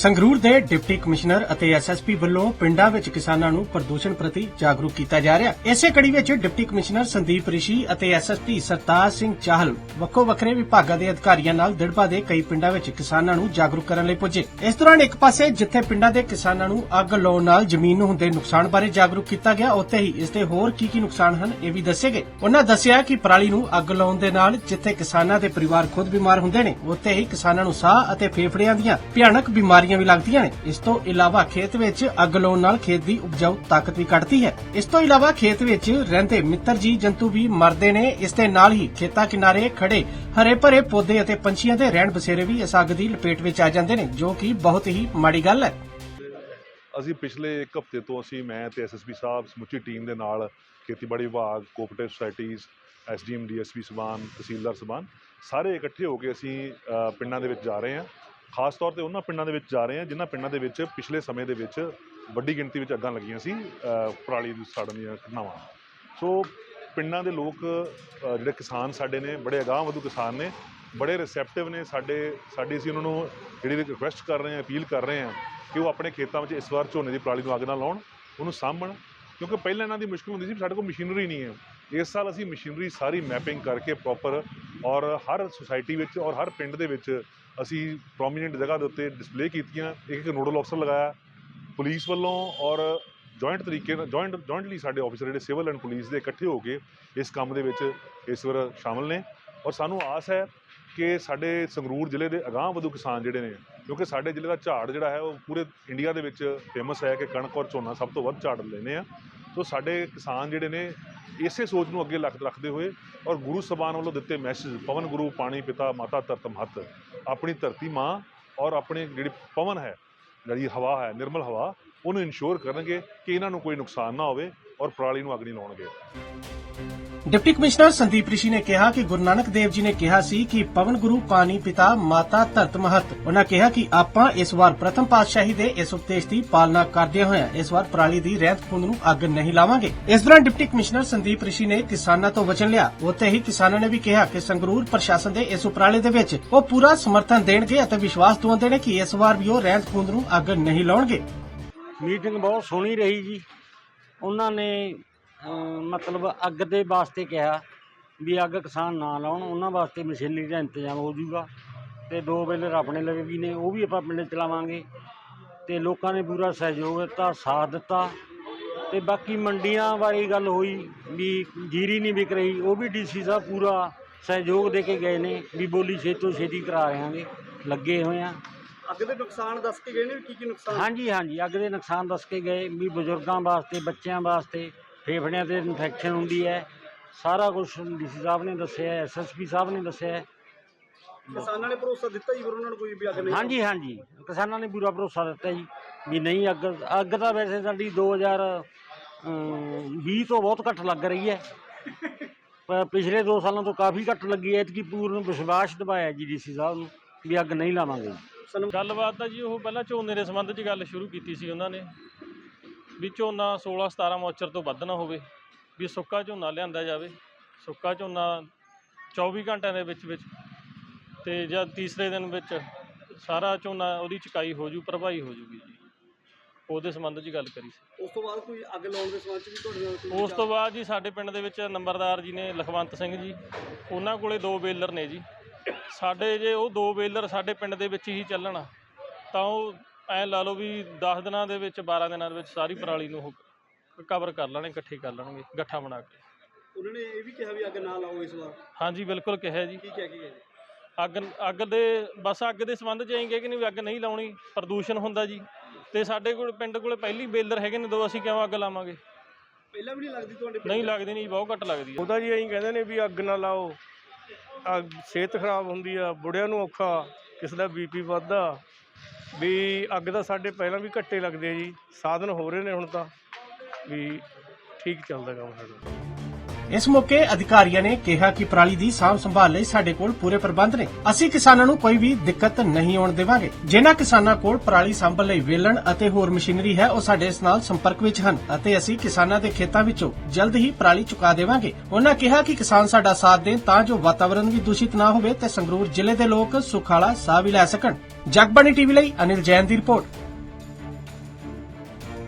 ਸੰਗਰੂਰ ਦੇ deputy commissioner ਅਤੇ SSP ਵੱਲੋਂ ਪਿੰਡਾਂ ਵਿੱਚ ਕਿਸਾਨਾਂ ਨੂੰ ਪ੍ਰਦੂਸ਼ਣ ਪ੍ਰਤੀ ਜਾਗਰੂਕ ਕੀਤਾ ਜਾ ਰਿਹਾ। ਇਸੇ ਕੜੀ ਵਿੱਚ ਡਿਪਟੀ ਕਮਿਸ਼ਨਰ ਸੰਦੀਪ ਰਿਸ਼ੀ ਅਤੇ ਐਸਐਸਪੀ ਸਰਤਾਜ ਸਿੰਘ ਚਾਹਲ ਵੱਖੋ ਵੱਖਰੇ ਵਿਭਾਗਾਂ ਦੇ ਅਧਿਕਾਰੀਆਂ ਨਾਲ ਦਿੜਬਾ ਦੇ ਕਈ ਪਿੰਡਾਂ ਵਿੱਚ ਕਿਸਾਨਾਂ ਨੂੰ ਜਾਗਰੂਕ ਕਰਨ ਲਈ ਪੁੱਜੇ। ਇਸ ਦੌਰਾਨ ਇੱਕ ਪਾਸੇ ਜਿੱਥੇ ਪਿੰਡਾਂ ਦੇ ਕਿਸਾਨਾਂ ਨੂੰ ਅੱਗ ਲਾਉਣ ਨਾਲ ਜ਼ਮੀਨ ਨੂੰ ਹੁੰਦੇ ਨੁਕਸਾਨ ਬਾਰੇ ਜਾਗਰੂਕ ਕੀਤਾ ਗਿਆ, ਉੱਥੇ ਹੀ ਇਸ ਦੇ ਹੋਰ ਕੀ ਕੀ ਨੁਕਸਾਨ ਹਨ ਇਹ ਵੀ ਦੱਸੇ ਗਏ। ਉਹਨਾਂ ਦੱਸਿਆ ਕਿ ਪਰਾਲੀ ਨੂੰ ਅੱਗ ਲਾਉਣ ਦੇ ਨਾਲ ਜਿੱਥੇ ਕਿਸਾਨਾਂ ਦੇ ਪਰਿਵਾਰ ਖੁਦ ਬਿਮਾਰ ਹੁੰਦੇ ਨੇ, ਉੱਥੇ ਹੀ ਕਿਸਾਨਾਂ ਨੂੰ ਸਾਹ ਅਤੇ ਫੇਫੜਿਆਂ ਦੀਆਂ ਭਿਆਨਕ ਬਿਮਾਰੀਆਂ ਵੀ ਲੱਗਦੀਆਂ ਨੇ। ਇਸ ਤੋਂ ਇਲਾਵਾ ਖੇਤ ਵਿੱਚ ਅੱਗ ਲਾਉਣ ਨਾਲ ਖੇਤ ਦੀ ਉਪਜਾਊ ਤਾਕਤ ਵੀ ਘਟਦੀ ਹੈ। ਇਸ ਤੋਂ ਇਲਾਵਾ ਖੇਤ ਵਿੱਚ ਰਹਿੰਦੇ ਮਿੱਤਰ ਜੀ ਜੰਤੂ ਵੀ ਮਰਦੇ ਨੇ। ਇਸ ਦੇ ਨਾਲ ਹੀ ਖੇਤਾਂ ਕਿਨਾਰੇ ਖੜੇ ਹਰੇ ਭਰੇ ਪੌਦੇ ਅਤੇ ਪੰਛੀਆਂ ਦੇ ਰਹਿਣ ਬਸੇਰੇ ਵੀ ਇਸ ਅੱਗ ਦੀ ਲਪੇਟ ਵਿੱਚ ਆ ਜਾਂਦੇ ਨੇ, ਜੋ ਕਿ ਬਹੁਤ ਹੀ ਮਾੜੀ ਗੱਲ ਹੈ। ਅਸੀਂ ਪਿਛਲੇ ਇੱਕ ਹਫ਼ਤੇ ਤੋਂ ਅਸੀਂ, ਮੈਂ ਤੇ ਐਸਐਸਪੀ ਸਾਹਿਬ, ਸਮੁੱਚੀ ਟੀਮ ਦੇ ਨਾਲ ਖੇਤੀਬਾੜੀ ਵਿਭਾਗ, ਕੋਆਪਰੇਟਿਵ ਸੁਸਾਇਟੀਆਂ ਐਸਡੀਐਮ ਡੀਐਸਪੀ ਸਬਾਨ, ਤਹਿਸੀਲਦਾਰ ਸਬਾਨ ਸਾਰੇ ਇਕੱਠੇ ਹੋ ਕੇ ਅਸੀਂ ਪਿੰਡਾਂ ਦੇ ਵਿੱਚ ਜਾ ਰਹੇ ਹਾਂ। ਖਾਸ ਤੌਰ ਤੇ ਉਹਨਾਂ ਪਿੰਡਾਂ ਦੇ ਵਿੱਚ ਜਾ ਰਹੇ ਹਾਂ, ਜਿਨ੍ਹਾਂ ਪਿੰਡਾਂ ਦੇ ਵਿੱਚ ਪਿਛਲੇ ਸਮੇਂ ਦੇ ਵਿੱਚ ਵੱਡੀ ਗਿਣਤੀ ਵਿੱਚ ਅੱਗਾਂ ਲੱਗੀਆਂ ਸੀ ਪਰਾਲੀ ਦੀ ਸਾੜਨ ਦੀਆਂ ਘਟਨਾਵਾਂ। ਸੋ ਪਿੰਡਾਂ ਦੇ ਲੋਕ ਜਿਹੜੇ ਕਿਸਾਨ ਸਾਡੇ ਨੇ, ਬੜੇ ਅਗਾਂਹ ਵਧੂ ਕਿਸਾਨ ਨੇ, ਬੜੇ ਰਿਸੈਪਟਿਵ ਨੇ ਸਾਡੇ, ਸਾਡੀ ਅਸੀਂ ਉਹਨਾਂ ਨੂੰ ਜਿਹੜੀ ਰਿਕੁਐਸਟ ਕਰ ਰਹੇ ਹਾਂ, ਅਪੀਲ ਕਰ ਰਹੇ ਹਾਂ ਕਿ ਉਹ ਆਪਣੇ ਖੇਤਾਂ ਵਿੱਚ ਇਸ ਵਾਰ ਝੋਨੇ ਦੀ ਪਰਾਲੀ ਨੂੰ ਅੱਗ ਨਾ ਲਾਉਣ, ਉਹਨੂੰ ਸਾਂਭਣ, ਕਿਉਂਕਿ ਪਹਿਲਾਂ ਇਹਨਾਂ ਦੀ ਮੁਸ਼ਕਲ ਹੁੰਦੀ ਸੀ, ਵੀ ਸਾਡੇ ਕੋਲ ਮਸ਼ੀਨਰੀ ਨਹੀਂ ਹੈ। ਇਸ ਸਾਲ ਅਸੀਂ ਮਸ਼ੀਨਰੀ ਸਾਰੀ ਮੈਪਿੰਗ ਕਰਕੇ ਪ੍ਰੋਪਰ ਔਰ ਹਰ ਸੁਸਾਇਟੀ ਵਿੱਚ ਔਰ ਹਰ ਪਿੰਡ ਦੇ ਵਿੱਚ ਅਸੀਂ ਪ੍ਰੋਮੀਨੈਂਟ ਜਗ੍ਹਾ ਦੇ ਉੱਤੇ ਡਿਸਪਲੇ ਕੀਤੀਆਂ, ਇੱਕ ਇੱਕ ਨੋਡਲ ਅਫਸਰ ਲਗਾਇਆ, ਪੁਲਿਸ ਵੱਲੋਂ ਔਰ ਜੁਆਇੰਟ ਤਰੀਕੇ ਨਾਲ ਜੁਆਇੰਟ ਜੁਆਇੰਟਲੀ ਸਾਡੇ ਆਫੀਸਰ ਜਿਹੜੇ ਸਿਵਲ ਐਂਡ ਪੁਲਿਸ ਦੇ ਇਕੱਠੇ ਹੋ ਕੇ ਇਸ ਕੰਮ ਦੇ ਵਿੱਚ ਇਸ ਵਾਰ ਸ਼ਾਮਲ ਨੇ ਔਰ ਸਾਨੂੰ ਆਸ ਹੈ ਕਿ ਸਾਡੇ ਸੰਗਰੂਰ ਜ਼ਿਲ੍ਹੇ ਦੇ ਅਗਾਂਹ ਵਧੂ ਕਿਸਾਨ ਜਿਹੜੇ ਨੇ, ਕਿਉਂਕਿ ਸਾਡੇ ਜ਼ਿਲ੍ਹੇ ਦਾ ਝਾੜ ਜਿਹੜਾ ਹੈ ਉਹ ਪੂਰੇ ਇੰਡੀਆ ਦੇ ਵਿੱਚ ਫੇਮਸ ਹੈ ਕਿ ਕਣਕ ਔਰ ਝੋਨਾ ਸਭ ਤੋਂ ਵੱਧ ਝਾੜ ਲੈਂਦੇ ਆ। ਸੋ ਸਾਡੇ ਕਿਸਾਨ ਜਿਹੜੇ ਨੇ ਇਸੇ ਸੋਚ ਨੂੰ ਅੱਗੇ ਲੱਖ ਰੱਖਦੇ ਹੋਏ ਔਰ ਗੁਰੂ ਸਬਾਨ ਵੱਲੋਂ ਦਿੱਤੇ ਮੈਸੇਜ ਪਵਨ ਗੁਰੂ, ਪਾਣੀ ਪਿਤਾ, ਮਾਤਾ ਧਰਤ ਮਹਤ ਆਪਣੀ ਧਰਤੀ ਮਾਂ ਔਰ ਆਪਣੀ ਜਿਹੜੀ ਪਵਨ ਹੈ, ਜਿਹੜੀ ਹਵਾ ਹੈ, ਨਿਰਮਲ ਹਵਾ, ਉਹਨੂੰ ਇਨਸ਼ੋਰ ਕਰਨਗੇ ਕਿ ਇਹਨਾਂ ਨੂੰ ਕੋਈ ਨੁਕਸਾਨ ਨਾ ਹੋਵੇ ਔਰ ਪਰਾਲੀ ਨੂੰ ਅੱਗ ਨਹੀਂ ਲਾਉਣਗੇ। ਡਿਪਟੀ ਕਮਿਸ਼ਨਰ ਸੰਦੀਪ ਰਿਸ਼ੀ ਨੇ ਕਿਹਾ ਕਿ ਗੁਰੂ ਨਾਨਕ ਦੇਵ ਜੀ ਨੇ ਕਿਹਾ ਸੀ ਕਿ ਪਵਨ ਗੁਰੂ ਪਾਣੀ ਪਿਤਾ ਮਾਤਾ ਧਰਤ ਮਹਤ। ਉਹਨਾਂ ਕਿਹਾ ਕਿ ਆਪਾਂ ਇਸ ਵਾਰ ਪ੍ਰਥਮ ਪਾਤਸ਼ਾਹੀ ਦੇ ਇਸ ਉਪਦੇਸ਼ ਦੀ ਪਾਲਣਾ ਕਰਦੇ ਹੋਏ ਇਸ ਵਾਰ ਪਰਾਲੀ ਦੀ ਰਹਿਤ ਖੂੰਦ ਨੂੰ ਅੱਗ ਨਹੀਂ ਲਾਵਾਂਗੇ। ਇਸ ਦੌਰਾਨ ਡਿਪਟੀ ਕਮਿਸ਼ਨਰ ਸੰਦੀਪ ਰਿਸ਼ੀ ਨੇ ਕਿਸਾਨਾਂ ਤੋਂ ਵਚਨ ਲਿਆ। ਉੱਥੇ ਹੀ ਕਿਸਾਨਾਂ ਨੇ ਵੀ ਕਿਹਾ ਕਿ ਸੰਗਰੂਰ ਪ੍ਰਸ਼ਾਸਨ ਦੇ ਇਸ ਉਪਰਾਲੇ ਦੇ ਵਿੱਚ ਉਹ ਪੂਰਾ ਸਮਰਥਨ ਦੇਣਗੇ ਅਤੇ ਵਿਸ਼ਵਾਸ ਦਵਾਉਂਦੇ ਨੇ ਕਿ ਇਸ ਵਾਰ ਵੀ ਉਹ ਰਹਿਤ ਖੂੰਦ ਨੂੰ ਅੱਗ ਨਹੀਂ ਲਾਉਣਗੇ। ਮੀਟਿੰਗ ਬਹੁਤ ਸੋਹਣੀ ਰਹੀ ਜੀ। ਉਹਨਾਂ ਨੇ ਮਤਲਬ ਅੱਗ ਦੇ ਵਾਸਤੇ ਕਿਹਾ ਵੀ ਅੱਗ ਕਿਸਾਨ ਨਾ ਲਾਉਣ ਉਹਨਾਂ ਵਾਸਤੇ ਮਸ਼ੀਨਰੀ ਦਾ ਇੰਤਜ਼ਾਮ ਹੋ ਜਾਊਗਾ ਤੇ ਦੋ ਵੇਲਰ ਆਪਣੇ ਲਵੇ ਵੀ ਨੇ ਉਹ ਵੀ ਆਪਾਂ ਪਿੰਡ ਚਲਾਵਾਂਗੇ ਤੇ ਲੋਕਾਂ ਨੇ ਪੂਰਾ ਸਹਿਯੋਗ ਦਿੱਤਾ ਸਾਥ ਦਿੱਤਾ ਤੇ ਬਾਕੀ ਮੰਡੀਆਂ ਬਾਰੇ ਗੱਲ ਹੋਈ ਵੀ ਜੀਰੀ ਨਹੀਂ ਵਿਕ ਰਹੀ ਉਹ ਵੀ ਡੀਸੀ ਸਾਹਿਬ ਪੂਰਾ ਸਹਿਯੋਗ ਦੇ ਕੇ ਗਏ ਨੇ ਵੀ ਬੋਲੀ ਛੇਤੋਂ ਛੇਤੀ ਕਰਾ ਰਹਾਂਗੇ ਲੱਗੇ ਹੋਏ ਆ ਅੱਗ ਦੇ ਨੁਕਸਾਨ ਦੱਸ ਕੇ ਗਏ ਨੇ ਕੀ ਕੀ ਨੁਕਸਾਨ? ਹਾਂਜੀ ਹਾਂਜੀ ਅੱਗ ਦੇ ਨੁਕਸਾਨ ਦੱਸ ਕੇ ਗਏ ਵੀ ਬਜ਼ੁਰਗਾਂ ਵਾਸਤੇ ਬੱਚਿਆਂ ਵਾਸਤੇ ਫੇਫੜਿਆਂ ਤੇ ਇਨਫੈਕਸ਼ਨ ਹੁੰਦੀ ਹੈ। ਸਾਰਾ ਕੁਝ ਡੀਸੀ ਸਾਹਿਬ ਨੇ ਦੱਸਿਆ ਐਸਐਸਪੀ ਸਾਹਿਬ ਨੇ ਦੱਸਿਆ। ਕਿਸਾਨਾਂ ਨੇ ਭਰੋਸਾ ਦਿੱਤਾ ਜੀ ਫਿਰ ਉਹਨਾਂ ਨੂੰ ਕੋਈ ਵੀ ਅੱਗ ਨਹੀਂ? ਹਾਂਜੀ ਹਾਂਜੀ। ਕਿਸਾਨਾਂ ਨੇ ਪੂਰਾ ਭਰੋਸਾ ਦਿੱਤਾ ਜੀ ਵੀ ਨਹੀਂ ਅੱਗ ਅੱਗ ਤਾਂ ਵੈਸੇ ਸਾਡੀ 2020 ਤੋਂ ਬਹੁਤ ਘੱਟ ਲੱਗ ਰਹੀ ਹੈ। ਪਰ ਪਿਛਲੇ 2 ਸਾਲਾਂ ਤੋਂ ਕਾਫੀ ਘੱਟ ਲੱਗੀ ਹੈ। ਇਤਕੀ ਪੂਰਨ ਵਿਸ਼ਵਾਸ ਦਿਵਾਇਆ ਜੀ ਡੀਸੀ ਸਾਹਿਬ ਨੂੰ ਵੀ ਅੱਗ ਨਹੀਂ ਲਾਵਾਂਗੇ। ਸਾਨੂੰ ਗੱਲਬਾਤ ਤਾਂ ਜੀ ਉਹ ਪਹਿਲਾਂ ਝੋਨੇ ਦੇ ਸੰਬੰਧ 'ਚ ਗੱਲ ਸ਼ੁਰੂ ਕੀਤੀ ਸੀ ਉਹਨਾਂ ਨੇ। ਵੀ ਝੋਨਾ 16 17 ਮੋਚਰ ਤੋਂ ਵੱਧ ਨਾ ਹੋਵੇ ਵੀ ਸੁੱਕਾ ਝੋਨਾ ਲਿਆਂਦਾ ਜਾਵੇ ਸੁੱਕਾ ਝੋਨਾ 24 ਘੰਟਿਆਂ ਦੇ ਵਿੱਚ ਵਿੱਚ ਤੇ ਜਦ ਤੀਸਰੇ ਦਿਨ ਵਿੱਚ ਸਾਰਾ ਝੋਨਾ ਉਹਦੀ ਚਕਾਈ ਹੋ ਜੂ ਭਰਪਾਈ ਹੋ ਜੂਗੀ ਜੀ। ਉਹਦੇ ਸੰਬੰਧ 'ਚ ਗੱਲ ਕਰੀ ਸੀ। ਉਸ ਤੋਂ ਬਾਅਦ ਕੋਈ ਅੱਗ ਲਾਉਣ ਦੇ ਸੰਬੰਧ ਚ ਵੀ ਤੁਹਾਡੇ ਨਾਲ ਕੋਈ ਉਸ ਤੋਂ ਬਾਅਦ ਜੀ ਸਾਡੇ ਪਿੰਡ ਦੇ ਵਿੱਚ ਨੰਬਰਦਾਰ ਜੀ ਨੇ ਲਖਵੰਤ ਸਿੰਘ ਜੀ ਉਹਨਾਂ ਕੋਲੇ ਦੋ ਬੇਲਰ ਨੇ ਜੀ। ਸਾਡੇ ਜੇ ਉਹ ਦੋ ਬੇਲਰ ਸਾਡੇ ਪਿੰਡ ਦੇ ਵਿੱਚ ਹੀ ਚੱਲਣ ਤਾਂ ਉਹ ਐ ਲਾ ਲਓ ਵੀ 10 ਦਿਨਾਂ ਦੇ ਵਿੱਚ 12 ਦਿਨਾਂ ਦੇ ਵਿੱਚ ਸਾਰੀ ਪਰਾਲੀ ਨੂੰ ਉਹ ਕਵਰ ਕਰ ਲੈਣੇ ਇਕੱਠੇ ਕਰ ਲੈਣਗੇ ਗੱਠਾ ਬਣਾ ਕੇ। ਉਹਨਾਂ ਨੇ ਇਹ ਵੀ ਕਿਹਾ ਵੀ ਅੱਗ ਨਾ ਲਾਓ ਇਸ ਵਾਰ। ਹਾਂਜੀ ਬਿਲਕੁਲ ਕਿਹਾ ਜੀ। ਕੀ ਕਹਿ ਕੇ ਗਏ ਅੱਗ ਅੱਗ ਦੇ ਬਸ ਅੱਗ ਦੇ ਸੰਬੰਧ ਚ ਆਏਗੇ ਕਿ ਨਹੀਂ ਵੀ ਅੱਗ ਨਹੀਂ ਲਾਉਣੀ ਪ੍ਰਦੂਸ਼ਣ ਹੁੰਦਾ ਜੀ। ਤੇ ਸਾਡੇ ਕੋਲ ਪਿੰਡ ਕੋਲੇ ਪਹਿਲੀ ਬੇਲਰ ਹੈਗੇ ਨੇ ਦੋ ਅਸੀਂ ਕਿਉਂ ਅੱਗ ਲਾਵਾਂਗੇ? ਪਹਿਲਾਂ ਵੀ ਨਹੀਂ ਲੱਗਦੀ ਤੁਹਾਡੇ ਪਿੰਡ? ਨਹੀਂ ਲੱਗਦੀ ਨਹੀਂ ਬਹੁਤ ਘੱਟ ਲੱਗਦੀ ਹੈ। ਉਹਦਾ ਜੀ ਅਸੀਂ ਕਹਿੰਦੇ ਨੇ ਵੀ ਅੱਗ ਨਾ ਲਾਓ। ਅੱਗ ਸਿਹਤ ਖਰਾਬ ਹੁੰਦੀ ਆ ਬੁੜਿਆਂ ਨੂੰ ਔਖਾ ਕਿਸੇ ਦਾ ਬੀਪੀ ਵੱਧਦਾ। ਵੀ ਅੱਗ ਦਾ ਸਾਡੇ ਪਹਿਲਾਂ ਵੀ ਘੱਟੇ ਲੱਗਦੇ ਆ ਜੀ, ਸਾਧਨ ਹੋ ਰਹੇ ਨੇ ਹੁਣ ਤਾਂ, ਵੀ ਠੀਕ ਚੱਲਦਾ ਕੰਮ ਸਾਡਾ ਇਸ ਮੌਕੇ ਅਧਿਕਾਰੀਆਂ ਨੇ ਕਿਹਾ ਕਿ ਪਰਾਲੀ ਦੀ ਸਾਂਭ ਸੰਭਾਲ ਲਈ ਸਾਡੇ ਕੋਲ ਪੂਰੇ ਪ੍ਰਬੰਧ ਨੇ। ਅਸੀਂ ਕਿਸਾਨਾਂ ਨੂੰ ਕੋਈ ਵੀ ਦਿੱਕਤ ਨਹੀਂ ਆਉਣ ਦੇਵਾਂਗੇ। ਜਿਨ੍ਹਾਂ ਕਿਸਾਨਾਂ ਕੋਲ ਪਰਾਲੀ ਸਾਂਭਣ ਲਈ ਵੇਲਣ ਅਤੇ ਹੋਰ ਮਸ਼ੀਨਰੀ ਹੈ, ਉਹ ਸਾਡੇ ਨਾਲ ਸੰਪਰਕ ਵਿੱਚ ਹਨ ਅਤੇ ਅਸੀਂ ਕਿਸਾਨਾਂ ਦੇ ਖੇਤਾਂ ਵਿੱਚੋਂ ਜਲਦ ਹੀ ਪਰਾਲੀ ਚੁਕਾ ਦੇਵਾਂਗੇ। ਉਹਨਾਂ ਕਿਹਾ ਕਿ ਕਿਸਾਨ ਸਾਡਾ ਸਾਥ ਦੇਣ ਤਾਂ ਜੋ ਵਾਤਾਵਰਣ ਵੀ ਦੂਸ਼ਿਤ ਨਾ ਹੋਵੇ ਤੇ ਸੰਗਰੂਰ ਜ਼ਿਲ੍ਹੇ ਦੇ ਲੋਕ ਸੁਖਾਲਾ ਸਾਹ ਵੀ ਲੈ ਸਕਣ। ਜਗਬਾਣੀ ਟੀਵੀ ਲਈ ਅਨਿਲ ਜੈਨ ਦੀ ਰਿਪੋਰਟ।